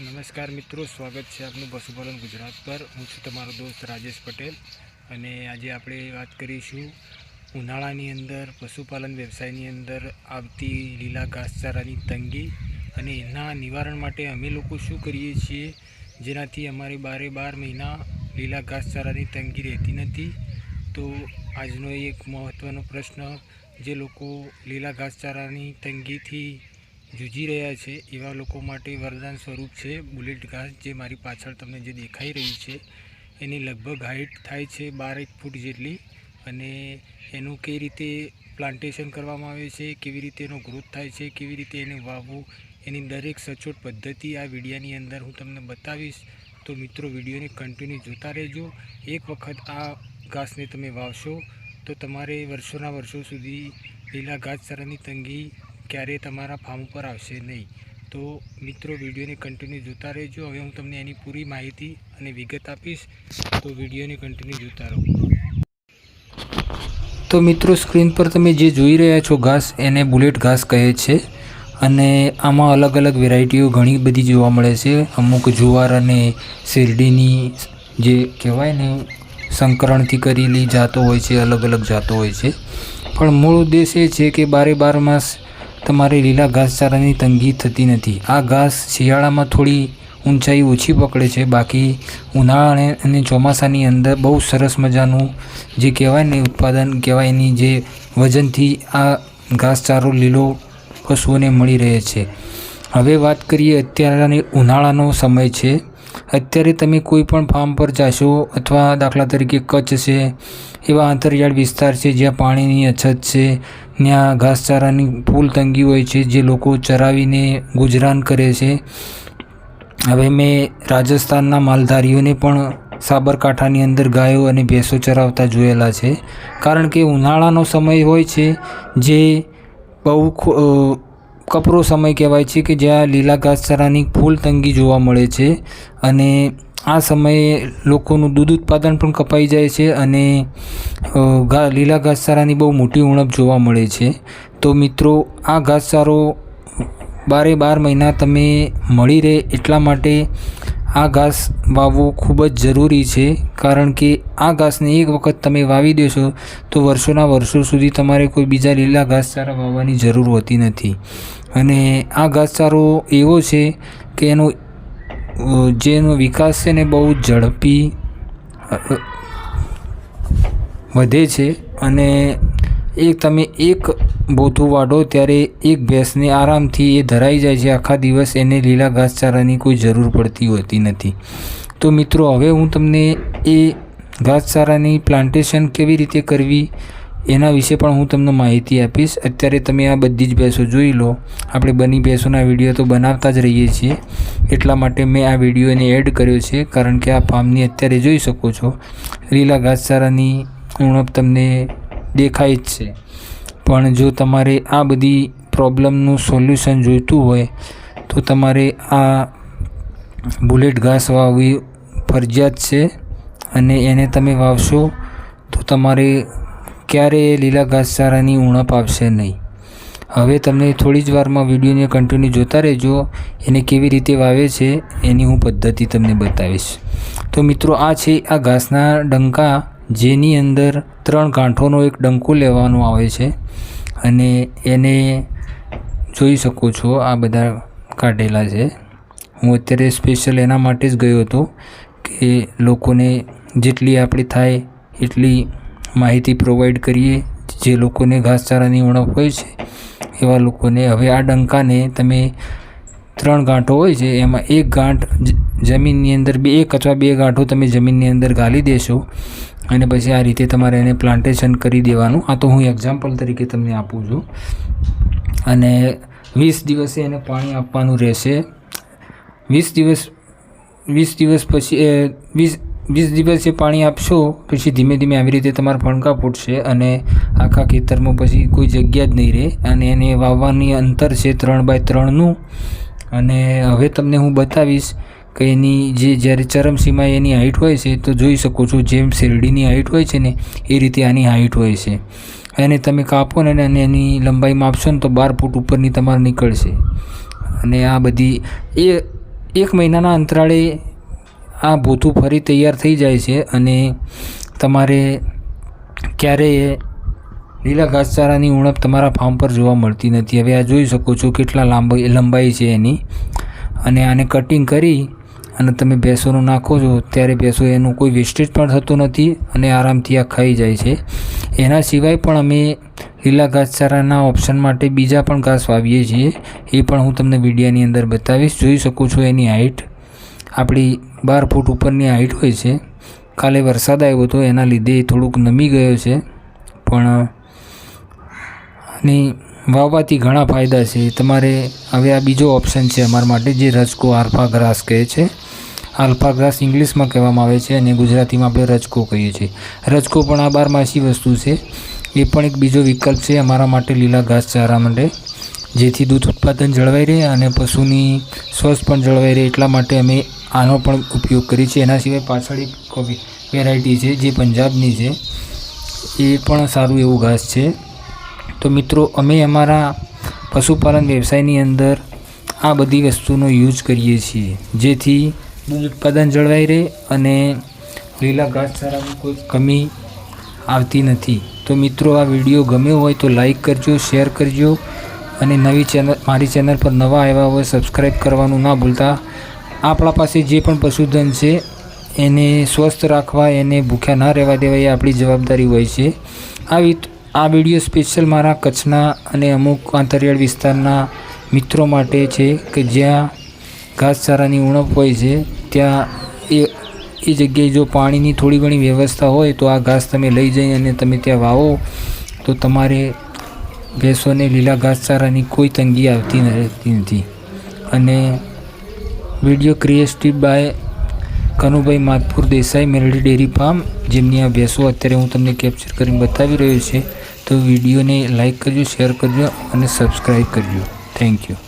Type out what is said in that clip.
નમસ્કાર મિત્રો, સ્વાગત છે આપનું પશુપાલન ગુજરાત પર. હું છું તમારો દોસ્ત રાજેશ પટેલ અને આજે આપણે વાત કરીશું ઉનાળાની અંદર, પશુપાલન વ્યવસાયની અંદર આવતી લીલા ઘાસચારાની તંગી અને એના નિવારણ માટે અમે લોકો શું કરીએ છીએ, જેનાથી અમારે બારે બાર મહિના લીલા ઘાસચારાની તંગી રહેતી નથી. તો આજનો એક મહત્ત્વનો પ્રશ્ન, જે લોકો લીલા ઘાસચારાની તંગીથી જૂજી રહ્યા છે એવા લોકો માટે વરદાન સ્વરૂપ છે બુલેટ ઘાસ જે મારી પાછળ તમને જે દેખાઈ રહી છે. એની લગભગ હાઇટ થાય છે બાર એક ફૂટ જેટલી અને એનું કઈ રીતે પ્લાન્ટેશન કરવામાં આવે છે, કેવી રીતે એનો ગ્રોથ થાય છે, કેવી રીતે એને વાવવું, એની દરેક સચોટ પદ્ધતિ આ વિડીયાની અંદર હું તમને બતાવીશ. તો મિત્રો, વિડીયોને કન્ટિન્યુ જોતા રહેજો. એક વખત આ ઘાસને તમે વાવશો તો તમારે વર્ષોના વર્ષો સુધી લીલા ઘાસચારાની તંગી ક્યારેય તમારા ફાર્મ ઉપર આવશે નહીં. તો મિત્રો, વિડીયોને કન્ટિન્યુ જોતા રહેજો. હવે હું તમને એની પૂરી માહિતી અને વિગત આપીશ. તો વિડીયોને કન્ટિન્યુ જોતા રહો. તો મિત્રો સ્ક્રીન પર તમે જે જોઈ રહ્યા છો, ઘાસ, એને બુલેટ ઘાસ કહે છે. અને આમાં અલગ અલગ વેરાયટીઓ ઘણી બધી જોવા મળે છે. અમુક જુવાર અને શેરડીની જે કહેવાય ને, સંકરણથી કરેલી જાતો હોય છે, અલગ અલગ જાતો હોય છે. પણ મૂળ ઉદ્દેશ એ છે કે બારે બાર માસ તમારે લીલા ઘાસચારાની તંગી થતી નથી. આ ઘાસ શિયાળામાં થોડી ઊંચાઈ ઓછી પકડે છે. બાકી ઉનાળા અને- ચોમાસાની અંદર બહુ સરસ મજાનું જે કહેવાય ને ઉત્પાદન કહેવાય એની જે વજનથી આ ઘાસચારો લીલો પશુઓને મળી રહે છે. હવે વાત કરીએ અત્યારની ઉનાળાનો સમય છે. અત્યારે તમે કોઈ પણ ફાર્મ પર જાશો અથવા દાખલા તરીકે કચ્છ છે, એવા આંતરિયાળ વિસ્તાર છે જ્યાં પાણીની અછત છે ત્યાં ઘાસચારાની ફૂલ તંગી હોય છે, જે લોકો ચરાવીને ગુજરાન કરે છે. હવે મેં રાજસ્થાનના માલધારીઓને પણ સાબરકાંઠાની અંદર ગાયો અને ભેંસો ચરાવતા જોયેલા છે. કારણ કે ઉનાળાનો સમય હોય છે, જે બહુ કપરો સમય કહેવાય છે કે જ્યાં લીલા ઘાસચારાની ફૂલ તંગી જોવા મળે છે અને આ સમયે લોકોનું દૂધ ઉત્પાદન પણ કપાઈ જાય છે અને લીલા ઘાસચારાની બહુ મોટી ઉણપ જોવા મળે છે. તો મિત્રો, આ ઘાસચારો બારે બાર મહિના તમે મળી રહે એટલા માટે આ ઘાસ વાવવું ખૂબ જ જરૂરી છે. કારણ કે આ ઘાસને એક વખત તમે વાવી દેશો, તો વર્ષોના વર્ષો સુધી તમારે કોઈ બીજા લીલા ઘાસચારા વાવવાની જરૂર હોતી નથી. અને આ ઘાસચારો એવો છે કે એનો જેનો વિકાસ છે ને બહુ ઝડપી વધે છે અને એક તમે એક બોથું વાઢો ત્યારે એક ભેંસને આરામથી એ ધરાઈ જાય છે. આખા દિવસ એને લીલા ઘાસચારાની કોઈ જરૂર પડતી હોતી નથી. તો મિત્રો, હવે હું તમને એ ઘાસચારાની પ્લાન્ટેશન કેવી રીતે કરવી એના વિશે પણ હું તમને માહિતી આપીશ. અત્યારે તમે આ બધી જ ભેંસો જોઈ લો. આપણે બની ભેંસોના વીડિયો તો બનાવતા જ રહીએ છીએ. એટલા માટે મેં આ વિડીયોને એડ કર્યો છે, કારણ કે આ ફાર્મની અત્યારે જોઈ શકો છો. લીલા ઘાસચારાની ઉણપ તમને દેખાય જ છે. પણ જો તમારે આ બધી પ્રોબ્લેમનું સોલ્યુશન જોઈતું હોય, તો તમારે આ બુલેટ ઘાસ વાવવી ફરજિયાત છે. અને એને તમે વાવશો, તો તમારે ક્યારેય લીલા ઘાસચારાની ઉણપ આવશે નહીં. હવે તમને થોડી જ વારમાં વિડીયોને કન્ટિન્યુ જોતા રહેજો. એને કેવી રીતે વાવે છે એની હું પદ્ધતિ તમને બતાવીશ. તો મિત્રો, આ છે આ ઘાસના ડંકા જેની અંદર ત્રણ ગાંઠોનો એક ડંકો લેવાનો આવે છે અને એને જોઈ શકો છો આ બધા કાઢેલા છે. હું અત્યારે સ્પેશિયલ એના માટે જ ગયો હતો કે લોકોને જેટલી આપણી થાય એટલી માહિતી પ્રોવાઈડ કરીએ, જે લોકોને ઘાસચારાની ઉણપ હોય છે, એવા લોકોને. હવે આ ડંકાને તમે ત્રણ ગાંઠો હોય છે, એમાં એક ગાંઠ જમીનની અંદર બે, એક અથવા બે ગાંઠો તમે જમીનની અંદર ગાળી દેશો અને પછી આ રીતે તમારે એને પ્લાન્ટેશન કરી દેવાનું. આ તો હું એક્ઝામ્પલ તરીકે તમને આપું છું. અને વીસ દિવસે એને પાણી આપવાનું રહેશે. વીસ દિવસ વીસ દિવસ પછી વીસ વીસ દિવસે પાણી આપશો, પછી ધીમે ધીમે આવી રીતે તમારા ફણકા ફૂટશે અને આખા ખેતરમાં પછી કોઈ જગ્યા જ નહીં રહે અને એને વાવવાની અંતર છે ત્રણ બાય ત્રણનું. અને હવે તમને હું બતાવીશ કે એની જે જ્યારે ચરમસીમાએ એની હાઈટ હોય છે તો જોઈ શકો છો જેમ શેરડીની હાઈટ હોય છે ને એ રીતે આની હાઈટ હોય છે. એને તમે કાપો ને અને એની લંબાઈ માપશો ને તો બાર ફૂટ ઉપરની તમારે નીકળશે. અને આ બધી એ એક મહિનાના અંતરાળે આ ભૂતું ફરી તૈયાર થઈ જાય છે અને તમારે ક્યારેય લીલા ઘાસચારાની ઉણપ તમારા ફાર્મ પર જોવા મળતી નથી. હવે આ જોઈ શકો છો કેટલા લાંબાઈ લંબાઈ છે એની. અને આને કટિંગ કરી અને તમે ભેંસોનું નાખો છો ત્યારે ભેંસો એનું કોઈ વેસ્ટેજ પણ થતું નથી અને આરામથી આ ખાઈ જાય છે. એના સિવાય પણ અમે લીલા ઘાસચારાના ઓપ્શન માટે બીજા પણ ઘાસ વાવીએ છીએ. એ પણ હું તમને વિડીયાની અંદર બતાવીશ. જોઈ શકો છો એની હાઇટ આપણી બાર ફૂટ ઉપરની હાઇટ હોય છે. કાલે વરસાદ આવ્યો હતો એના લીધે થોડુંક નમી ગયો છે. પણ અને વાવવાથી ઘણા ફાયદા છે. તમારે હવે આ બીજો ઓપ્શન છે અમારા માટે, જે રજકો આલ્ફા ગ્રાસ કહે છે. આલ્ફા ગ્રાસ ઇંગ્લિશમાં કહેવામાં આવે છે અને ગુજરાતીમાં આપણે રજકો કહીએ છીએ. રજકો પણ આ બારમાસી વસ્તુ છે. એ પણ એક બીજો વિકલ્પ છે અમારા માટે લીલા ઘાસચારા માટે, જેથી દૂધ ઉત્પાદન જળવાઈ રહે અને પશુની સ્વસ્થ પણ જળવાઈ રહે. એટલા માટે અમે આનો પણ ઉપયોગ કરીએ છીએ એના સિવાય પાછળ એક વેરાયટી છે, જે પંજાબની છે. એ પણ સારું એવું ઘાસ છે. તો મિત્રો, અમે અમારા પશુપાલન વ્યવસાયની અંદર આ બધી વસ્તુનો યુઝ કરીએ છીએ. જેથી દૂધ ઉત્પાદન જળવાઈ રહે અને લીલા ઘાસચારાની કોઈ કમી આવતી નથી. તો મિત્રો, આ વીડિયો ગમ્યો હોય તો લાઈક કરજો શેર કરજો અને નવી ચેનલ મારી ચેનલ પર નવા આવ્યા હોય સબસ્ક્રાઈબ કરવાનું ના ભૂલતા. આપણા પાસે જે પણ પશુધન છે, એને સ્વસ્થ રાખવા, એને ભૂખ્યા ના રહેવા દેવા એ આપણી જવાબદારી હોય છે. આવી આ વીડિયો સ્પેશિયલ મારા કચ્છના અને અમુક આંતરિયાળ વિસ્તારના મિત્રો માટે છે કે જ્યાં ઘાસચારાની ઉણપ હોય છે, ત્યાં એ એ જગ્યાએ જો પાણીની થોડી ઘણી વ્યવસ્થા હોય તો આ ઘાસ તમે લઈ જઈ અને તમે ત્યાં વાવો, તો તમારે ભેંસોને લીલા ઘાસચારાની કોઈ તંગી આવતી રહેતી નથી. અને video creative by Kanubhai Madhpur Desai Meldi dairy farm, જેમની આ ભેંસો અત્યારે હું તમને કેપ્ચર કરીને બતાવી રહ્યો છે. તો વિડીયોને લાઇક કરજો શેર કરજો અને સબસ્ક્રાઈબ કરજો. Thank you